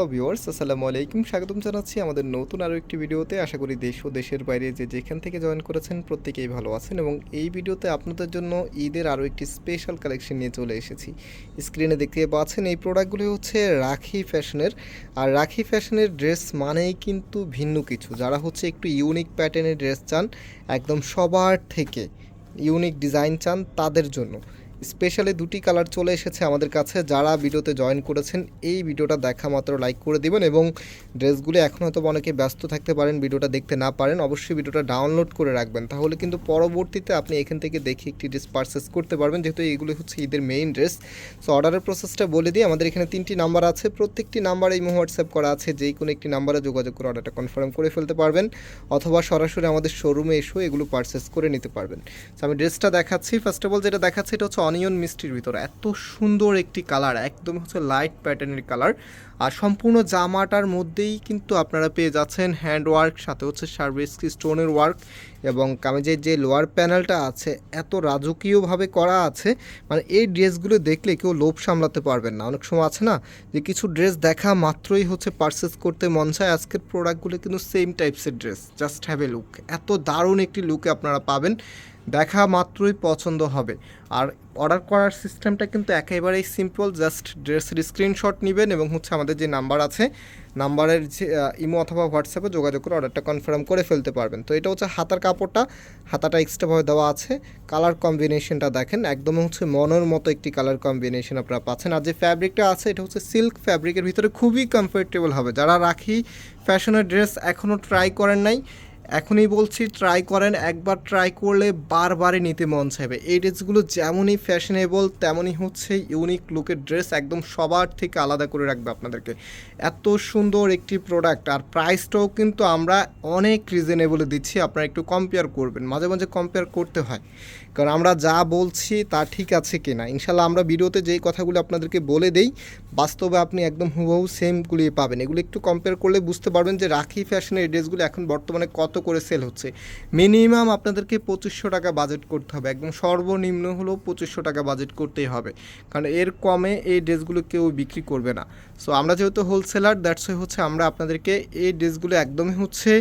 Hello viewers, আসসালামু আলাইকুম। স্বাগতম জানাচ্ছি আমাদের নতুন আরও একটি ভিডিওতে। আশা করি দেশ ও দেশের বাইরে যে যেখান থেকে জয়েন করেছেন প্রত্যেকেই ভালো আছেন এবং এই ভিডিওতে আপনাদের জন্য ঈদের আরও একটি স্পেশাল কালেকশন নিয়ে চলে এসেছি। স্ক্রিনে দেখতে পাচ্ছেন এই প্রোডাক্টগুলি হচ্ছে রাখি ফ্যাশনের আর রাখি ফ্যাশনের ড্রেস মানেই কিন্তু ভিন্ন কিছু। যারা হচ্ছে একটু ইউনিক প্যাটার্নের ড্রেস চান, একদম সবার থেকে ইউনিক ডিজাইন চান তাদের জন্য। স্পেশালি দুটি কালার চলে এসেছে আমাদের কাছে। যারা ভিডিওতে জয়েন করেছেন, এই ভিডিওটা দেখা মাত্র লাইক করে দিবেন এবং ড্রেসগুলো এখন হয়তো অনেকে ব্যস্ত থাকতে পারেন, ভিডিওটা দেখতে না পারেন, অবশ্যই ভিডিওটা ডাউনলোড করে রাখবেন। তাহলে কিন্তু পরবর্তীতে আপনি এখান থেকে দেখে একটি ড্রেস পারচেস করতে পারবেন, যেহেতু এইগুলো হচ্ছে ঈদের মেইন ড্রেস সো অর্ডারের প্রসেসটা বলে দিই, আমাদের এখানে তিনটি নাম্বার আছে। প্রত্যেকটি নাম্বার এই হোয়াটসঅ্যাপ করা আছে, যেই কোনো একটি নাম্বারে যোগাযোগ করে অর্ডারটা কনফার্ম করে ফেলতে পারবেন, অথবা সরাসরি আমাদের শোরুমে এসেও এগুলো পারচেস করে নিতে পারবেন। তো আমি ড্রেসটা দেখাচ্ছি। ফার্স্ট অফ অল যেটা দেখাচ্ছি, এটা হচ্ছে অনিয়ন মিষ্টির ভিতরে। এত সুন্দর একটি কালার, একদম হচ্ছে লাইট প্যাটার্নের কালার। আর সম্পূর্ণ জামাটার মধ্যেই কিন্তু আপনারা পেয়ে যাচ্ছেন হ্যান্ড ওয়ার্ক সাথে হচ্ছে সার্ভিস স্টোনের ওয়ার্ক এবং কামিজের যে লোয়ার প্যানেলটা আছে, এত রাজকীয়ভাবে করা আছে। মানে এই ড্রেসগুলো দেখলে কেউ লোভ সামলাতে পারবেন না। অনেক সময় আছে না যে কিছু ড্রেস দেখা মাত্রই হচ্ছে পারচেস করতে মন চায়। আজকের প্রোডাক্টগুলো কিন্তু same টাইপসের dress just have a look এত দারুণ একটি লুকে আপনারা পাবেন। দেখা মাত্রই পছন্দ হবে। আর অর্ডার করার সিস্টেমটা কিন্তু একেবারেই সিম্পল জাস্ট ড্রেসের স্ক্রিনশট নেবেন এবং হচ্ছে আমাদের যে নাম্বার আছে নাম্বারের যে ইমো অথবা হোয়াটসঅ্যাপে যোগাযোগ করে অর্ডারটা কনফার্ম করে ফেলতে পারবেন। তো এটা হচ্ছে হাতার কাপড়টা, হাতাটা এক্সট্রাভাবে দেওয়া আছে। কালার কম্বিনেশনটা দেখেন, একদম হচ্ছে মনের মতো একটি কালার কম্বিনেশন আপনারা পাচ্ছেন। আর যে ফ্যাব্রিকটা আছে, এটা হচ্ছে সিল্ক ফ্যাব্রিকের ভিতরে খুবই কমফোর্টেবল হবে। যারা রাখি ফ্যাশনের ড্রেস এখনও ট্রাই করেন নাই এখনই বলছি ট্রাই করেন, একবার ট্রাই করলে বারবারই নিতে মন চাইবে। এই ড্রেসগুলো যেমনই ফ্যাশনেবল তেমনই হচ্ছে ইউনিক লুকের ড্রেস একদম সবার থেকে আলাদা করে রাখবে আপনাদেরকে। এত সুন্দর একটি প্রোডাক্ট আর প্রাইসটাও কিন্তু আমরা অনেক রিজনেবলে দিচ্ছি, আপনারা একটু কম্পেয়ার করবেন, মাঝে মাঝে কম্পেয়ার করতে হয়। কারণ আমরা যা বলছি তা ঠিক আছে কিনা। ইনশাল্লাহ আমরা ভিডিওতে যেই কথাগুলো আপনাদেরকে বলে দেই, বাস্তবে আপনি একদম হুবহু সেমগুলি পাবেন। এগুলো একটু কম্পেয়ার করলে বুঝতে পারবেন যে রাখি ফ্যাশনের ড্রেসগুলো এখন বর্তমানে কত করে সেল হচ্ছে। মিনিমাম আপনাদেরকে পঁচিশশো টাকা বাজেট করতে হবে। একদম সর্বনিম্ন হলেও পঁচিশশো টাকা বাজেট করতেই হবে। কারণ এর কমে এই ড্রেসগুলো কেউ বিক্রি করবে না। সো আমরা যেহেতু হোলসেলার দ্যাটস হচ্ছে আমরা আপনাদেরকে এই ড্রেসগুলো একদমই হচ্ছে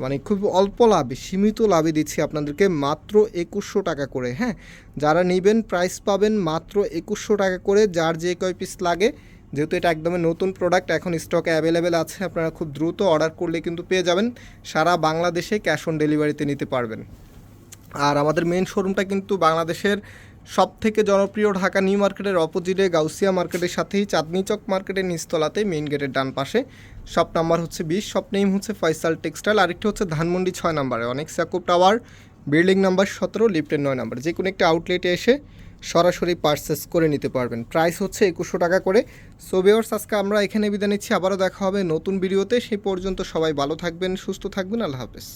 মানে খুব অল্প লাভে, সীমিত লাভে দিচ্ছি আপনাদেরকে মাত্র একুশশো টাকা করে হ্যাঁ? যারা নেবেন প্রাইস পাবেন মাত্র একুশশো টাকা করে, যার যে কয় পিস লাগে যেহেতু এটা একদমই নতুন প্রোডাক্ট এখন স্টকে অ্যাভেলেবেল আছে, আপনারা খুব দ্রুত অর্ডার করলে কিন্তু পেয়ে যাবেন। সারা বাংলাদেশে ক্যাশ অন ডেলিভারিতে নিতে পারবেন। আর আমাদের মেন শোরুমটা কিন্তু বাংলাদেশের সব থেকে জনপ্রিয় ঢাকা নিউ মার্কেটের অপোজিটে গাউসিয়া মার্কেটের সাথেই, চাঁদনি চক মার্কেটের নিচতলাতে মেইন গেটের ডান পাশে। শপ নাম্বার হচ্ছে বিশ শপ নেম হচ্ছে ফয়সাল টেক্সটাইল আরেকটি হচ্ছে ধানমন্ডি ছয় নাম্বারে, অনেক সাকুব টাওয়ার বিল্ডিং নাম্বার সতেরো, লিফটের নয় নাম্বার। যে কোনো একটা আউটলেটে এসে সরাসরি পারচেস করে নিতে পারবেন। প্রাইস হচ্ছে একুশশো টাকা করে। সো ভিওর্স আজকে আমরা এখানে বিদায় নিচ্ছি। আবারও দেখা হবে নতুন ভিডিওতে সেই পর্যন্ত সবাই ভালো থাকবেন, সুস্থ থাকবেন। আল্লাহ হাফেজ।